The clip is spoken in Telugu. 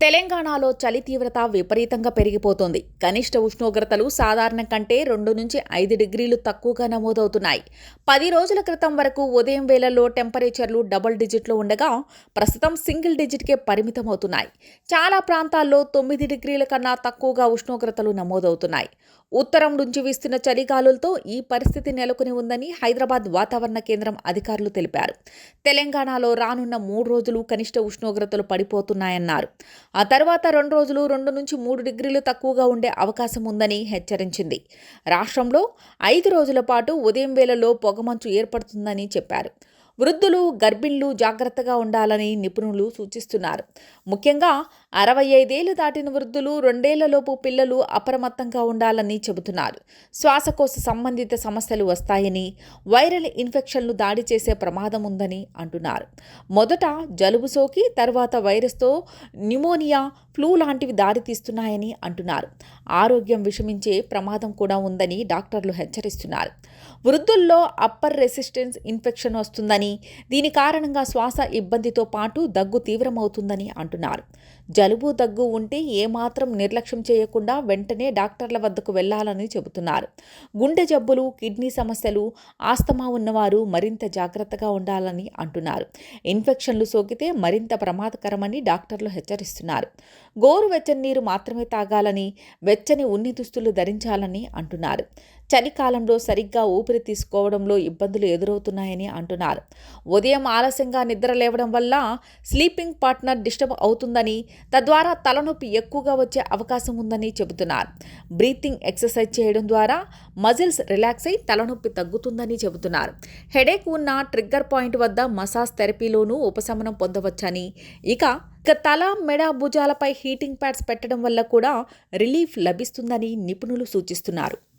తెలంగాణలో చలి తీవ్రత విపరీతంగా పెరిగిపోతోంది. కనిష్ట ఉష్ణోగ్రతలు సాధారణం కంటే రెండు నుంచి ఐదు డిగ్రీలు తక్కువగా నమోదవుతున్నాయి. పది రోజుల క్రితం వరకు ఉదయం వేళల్లో టెంపరేచర్లు డబుల్ డిజిట్లో ఉండగా ప్రస్తుతం సింగిల్ డిజిట్కే పరిమితమవుతున్నాయి. చాలా ప్రాంతాల్లో తొమ్మిది డిగ్రీల కన్నా తక్కువగా ఉష్ణోగ్రతలు నమోదవుతున్నాయి. ఉత్తరం నుంచి వీస్తున్న చలిగాలులతో ఈ పరిస్థితి నెలకొని ఉందని హైదరాబాద్ వాతావరణ కేంద్రం అధికారులు తెలిపారు. తెలంగాణలో రానున్న మూడు రోజులు కనిష్ట ఉష్ణోగ్రతలు పడిపోతున్నాయన్నారు. ఆ తర్వాత రెండు రోజులు రెండు నుంచి మూడు డిగ్రీలు తక్కువగా ఉండే అవకాశం ఉందని హెచ్చరించింది. రాష్ట్రంలో ఐదు రోజుల పాటు ఉదయం వేళలో పొగమంచు ఏర్పడుతుందని చెప్పారు. వృద్ధులు గర్భిణులు జాగ్రత్తగా ఉండాలని నిపుణులు సూచిస్తున్నారు. ముఖ్యంగా అరవై ఐదేళ్ళు దాటిన వృద్ధులు రెండేళ్ళలోపు పిల్లలు అప్రమత్తంగా ఉండాలని చెబుతున్నారు. శ్వాసకోశ సంబంధిత సమస్యలు వస్తాయని వైరల్ ఇన్ఫెక్షన్లు దాడి చేసే ప్రమాదం ఉందని అంటున్నారు. మొదట జలుబు సోకి తర్వాత వైరస్తో న్యూమోనియా ఫ్లూ లాంటివి దారితీస్తున్నాయని అంటున్నారు. ఆరోగ్యం విషమించే ప్రమాదం కూడా ఉందని డాక్టర్లు హెచ్చరిస్తున్నారు. వృద్ధుల్లో అప్పర్ రెసిస్టెన్స్ ఇన్ఫెక్షన్ వస్తుందని దీని కారణంగా శ్వాస ఇబ్బందితో పాటు దగ్గు తీవ్రమవుతుందని అంటున్నారు. జలుబు దగ్గు ఉంటే ఏమాత్రం నిర్లక్ష్యం చేయకుండా వెంటనే డాక్టర్ల వద్దకు వెళ్ళాలని చెబుతున్నారు. గుండె జబ్బులు కిడ్నీ సమస్యలు ఆస్తమా ఉన్నవారు మరింత జాగ్రత్తగా ఉండాలని అంటున్నారు. ఇన్ఫెక్షన్లు సోకితే మరింత ప్రమాదకరమని డాక్టర్లు హెచ్చరిస్తున్నారు. గోరువెచ్చని నీరు మాత్రమే తాగాలని వెచ్చని ఉన్ని దుస్తులు ధరించాలని అంటున్నారు. చలికాలంలో సరిగ్గా ఊపిరి తీసుకోవడంలో ఇబ్బందులు ఎదురవుతున్నాయని అంటున్నారు. ఉదయం ఆలస్యంగా నిద్ర లేవడం వల్ల స్లీపింగ్ పార్ట్నర్ డిస్టర్బ్ అవుతుందని తద్వారా తలనొప్పి ఎక్కువగా వచ్చే అవకాశం ఉందని చెబుతున్నారు. బ్రీతింగ్ ఎక్సర్సైజ్ చేయడం ద్వారా మజిల్స్ రిలాక్స్ అయి తలనొప్పి తగ్గుతుందని చెబుతున్నారు. హెడేక్ ఉన్న ట్రిగ్గర్ పాయింట్ వద్ద మసాజ్ థెరపీలోనూ ఉపశమనం పొందవచ్చని ఇక ఇక తల మెడ భుజాలపై హీటింగ్ ప్యాడ్స్ పెట్టడం వల్ల కూడా రిలీఫ్ లభిస్తుందని నిపుణులు సూచిస్తున్నారు.